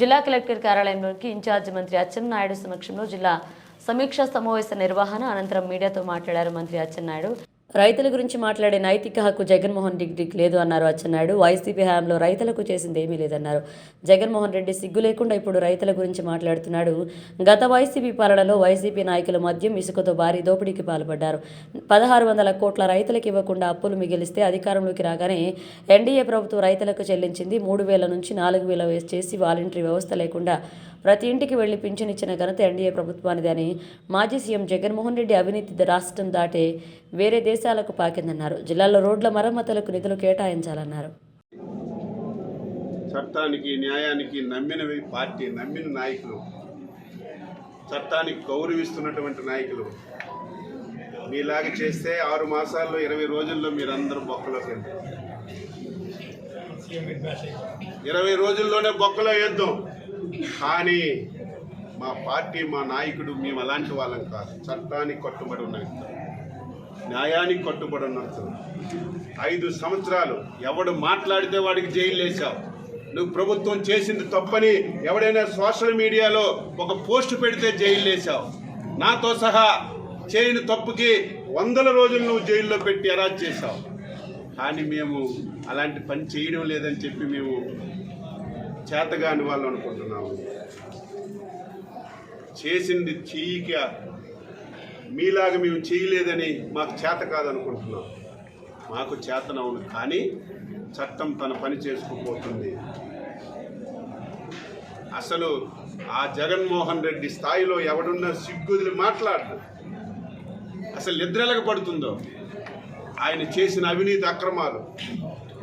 జిల్లా collector కార్యాలయంలోకి incharge మంత్రి అచ్చెన్నాయుడు సమక్షంలో జిల్లా సమీక్షా సమావేశ నిర్వహణ అనంతరం మీడియాతో మాట్లాడారు మంత్రి అచ్చెన్నాయుడు. రైతుల గురించి మాట్లాడే నైతిక హక్కు జగన్మోహన్ రెడ్డికి లేదు అన్నారు అచ్చెన్నాయుడు. వైసీపీ హయాంలో రైతులకు చేసింది ఏమీ లేదన్నారు. జగన్మోహన్ రెడ్డి సిగ్గు లేకుండా ఇప్పుడు రైతుల గురించి మాట్లాడుతున్నాడు. గత వైసీపీ పాలనలో వైసీపీ నాయకులు మద్యం ఇసుకతో భారీ దోపిడీకి పాల్పడ్డారు. పదహారు వందల కోట్ల రైతులకు ఇవ్వకుండా అప్పులు మిగిలిస్తే అధికారంలోకి రాగానే ఎన్డీఏ ప్రభుత్వం రైతులకు చెల్లించింది మూడు వేల నుంచి నాలుగు వేల చేసి వాలంటరీ వ్యవస్థ లేకుండా ప్రతి ఇంటికి వెళ్ళి పింఛన్ ఇచ్చిన ఘనత ఎన్డీఏ ప్రభుత్వానిది అని మాజీ సీఎం జగన్మోహన్ రెడ్డి అవినీతి రాష్ట్రం దాటే వేరే దేశాలకు పాకిందన్నారు. జిల్లాలో రోడ్ల మరమ్మతులకు నిధులు కేటాయించాలన్నారు. చట్టానికి న్యాయానికి నమ్మిన పార్టీ నమ్మిన నాయకులు. చట్టానికి గౌరవిస్తున్నటువంటి నాయకులు. మీలాగా చేస్తే ఆరు మాసాల్లో ఇరవై రోజుల్లో మీరందరూ బొక్కలోకి వెళ్తారు ఇరవై రోజుల్లోనే బొక్కలో వేద్దాం. కానీ మా పార్టీ మా నాయకుడు మేము అలాంటి వాళ్ళం కాదు. చట్టానికి కట్టుబడి ఉన్న వ్యక్తులు. న్యాయానికి కట్టుబడి ఉన్న వ్యక్తులు. ఐదు సంవత్సరాలు ఎవడు మాట్లాడితే వాడికి జైలు వేసావు నువ్వు ప్రభుత్వం చేసింది తప్పని ఎవడైనా సోషల్ మీడియాలో ఒక పోస్ట్ పెడితే జైలు వేసావు నాతో సహా చేయని తప్పుకి వందల రోజులు నువ్వు జైల్లో పెట్టి అరాజ్ చేశావు. కానీ మేము అలాంటి పని చేయడం లేదని చెప్పి మేము చేతగాని వాళ్ళు అనుకుంటున్నాము. చేసింది చెయ్యిక మీలాగా మేము చేయలేదని మాకు చేత కాదనుకుంటున్నాం. మాకు చేతనవును కానీ చట్టం తన పని చేసుకుపోతుంది. అసలు ఆ జగన్మోహన్ రెడ్డి స్థాయిలో ఎవడున్నా సిగ్గుదిలి మాట్లాడు అసలు నిద్రలకు పడుతుందో? ఆయన చేసిన అవినీతి అక్రమాలు.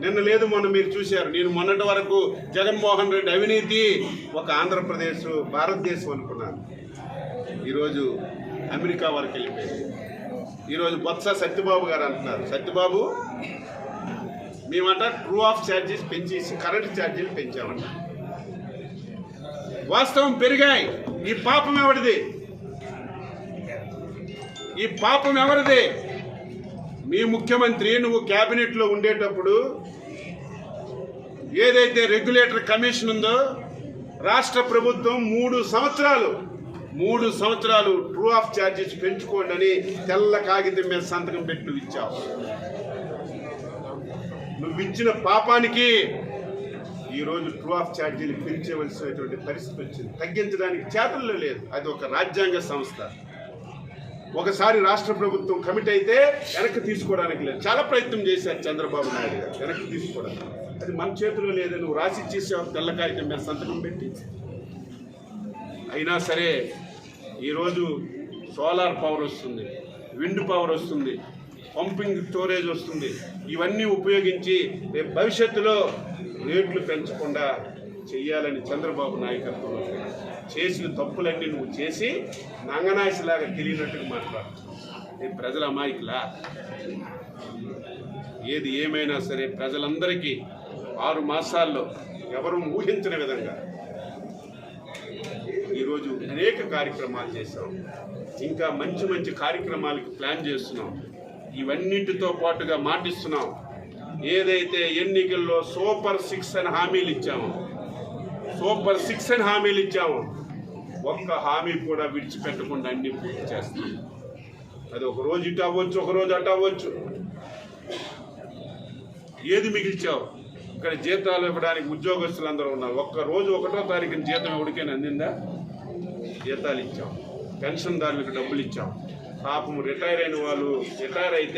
నిన్న లేదు మొన్న మీరు చూశారు. నేను మొన్నటి వరకు జగన్మోహన్ రెడ్డి అవినీతి ఒక ఆంధ్రప్రదేశ్ భారతదేశం అనుకున్నాను. ఈరోజు అమెరికా వరకు వెళ్ళిపోయింది. ఈరోజు బొత్స సత్యబాబు గారు అంటున్నారు. సత్యబాబు మేమంట ట్రూ ఆఫ్ ఛార్జెస్ పెంచేసి కరెంట్ ఛార్జీలు పెంచామంట. వాస్తవం పెరిగాయి. ఈ పాపం ఎవరిది? ఈ పాపం ఎవరిది? మీ ముఖ్యమంత్రి నువ్వు క్యాబినెట్లో ఉండేటప్పుడు ఏదైతే రెగ్యులేటర్ కమిషన్ ఉందో రాష్ట్ర ప్రభుత్వం మూడు సంవత్సరాలు మూడు సంవత్సరాలు ట్రూ ఆఫ్ ఛార్జెస్ పెంచుకోండి అని తెల్ల కాగితం మీద సంతకం పెట్టి ఇచ్చావు. నువ్వు ఇచ్చిన పాపానికి ఈరోజు ట్రూ ఆఫ్ ఛార్జీలు పిలిచేవలసినటువంటి పరిస్థితి వచ్చింది. తగ్గించడానికి చేతల్లో లేదు. అది ఒక రాజ్యాంగ సంస్థ. ఒకసారి రాష్ట్ర ప్రభుత్వం కమిట్ అయితే వెనక్కి తీసుకోవడానికి లేదు. చాలా ప్రయత్నం చేశారు చంద్రబాబు నాయుడు గారు. వెనక్కి తీసుకోవడానికి. అది మన చేతిలో లేదు నువ్వు రాసి ఇచ్చేసావు. తెల్ల కాగితం మీద సంతకం పెట్టి. అయినా సరే ఈరోజు సోలార్ పవర్ వస్తుంది. విండ్ పవర్ వస్తుంది. పంపింగ్ స్టోరేజ్ వస్తుంది. ఇవన్నీ ఉపయోగించి రేపు భవిష్యత్తులో రేట్లు పెంచకుండా చేయాలని చంద్రబాబు నాయకత్వంలో చేసిన తప్పులన్నీ నువ్వు చేసి నంగనాయసిలాగా తెలియనట్టుగా మాట్లాడు. ఈ ప్రజల అమాయకులా? ఏది ఏమైనా సరే ప్రజలందరికీ ఆరు మాసాల్లో ఎవరు ఊహించని విధంగా ఈరోజు అనేక కార్యక్రమాలు చేశాం. ఇంకా మంచి మంచి కార్యక్రమాలకి ప్లాన్ చేస్తున్నాం. ఇవన్నిటితో పాటుగా మాటిస్తున్నాం. ఏదైతే ఎన్నికల్లో సూపర్ సిక్స్ అని హామీలు ఇచ్చామో సూపర్ సిక్స్ అని హామీలు ఇచ్చాము. ఒక్క హామీ కూడా విడిచిపెట్టకుండా అన్ని పూర్తి చేస్తాం. అది ఒక రోజు ఇటు అవ్వచ్చు ఒక రోజు అటు అవ్వచ్చు. ఏది మిగిల్చావు? ఇక్కడ జీతాలు ఇవ్వడానికి ఉద్యోగస్తులు అందరూ ఉన్నారు. ఒక్క రోజు ఒకటో తారీఖున జీతం ఎవరికైనా అందిందా? జీతాలు ఇచ్చాం. పెన్షన్దారులకు డబ్బులు ఇచ్చాం. పాపం రిటైర్ అయిన వాళ్ళు రిటైర్ అయితే